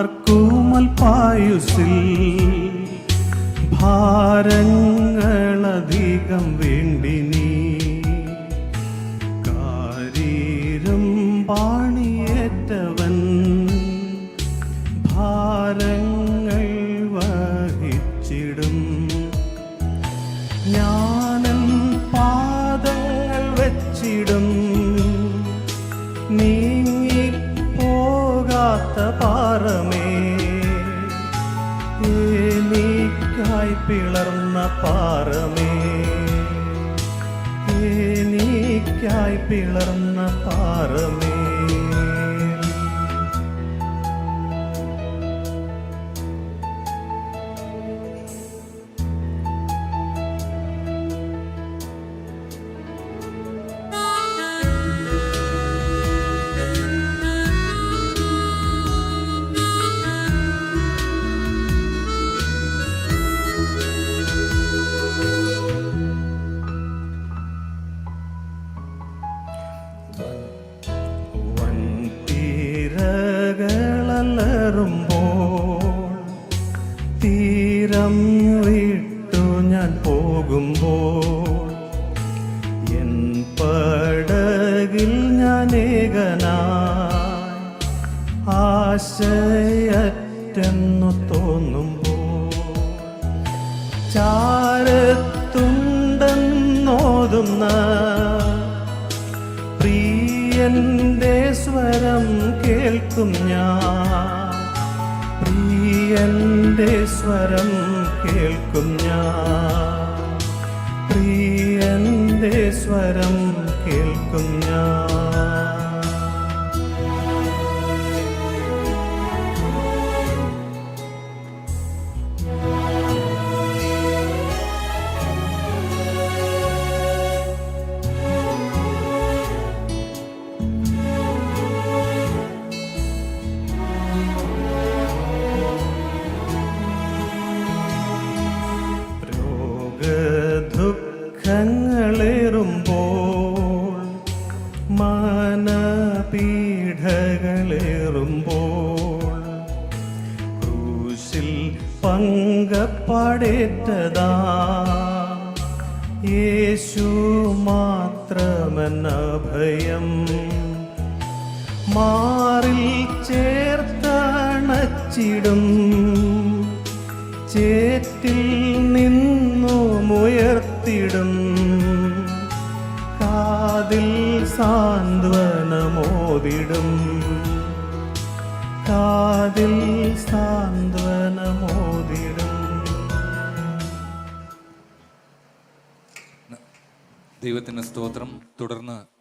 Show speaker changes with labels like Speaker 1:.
Speaker 1: പാർക്കുമൽ പായുസിൽ ഭാരങ്ങളധികം വേണ്ടി നീ കാരീരം പാണിയേറ്റവൻ ഭാരങ്ങൾ വഹിച്ചിടും. ഞാനൻ പാദങ്ങൾ വെച്ചിടും. നീങ്ങിപ്പോകാത്ത പാറമേ പിളർന്ന പാറമേ. എനിക്കായി പിളർന്ന പാറമേ വൻതീരകളലറുമ്പോൾ തീരം വിട്ടു ഞാൻ പോകുമ്പോൾ എൻ പടകിൽ ഞാൻ ഏകനായി ആശയറ്റെന്നു തോന്നുമ്പോൾ ചാരത്തുണ്ടെന്നോതുന്ന പ്രിയന്റെ സ്വരം കേൾക്കും ഞാൻ. പ്രിയന്റെ സ്വരം കേൾക്കും ഞാൻ. പ്രിയന്റെ സ്വരം കേൾക്കും ഞാൻ. രോഗദുഃഖങ്ങളേറുമ്പോൾ മാനപീഠകളേറുമ്പോൾ ക്രൂശിൽ പങ്കപ്പാടേറ്റതാ. യേശു മാത്രമെന്ന ഭയം മാറിൽ ചേർത്തണച്ചിടും. സാന്ത്വനമോതിടും. കാതിൽ സാന്ത്വനമോതിടും.
Speaker 2: ദൈവത്തിന്റെ സ്തോത്രം തുടർന്ന്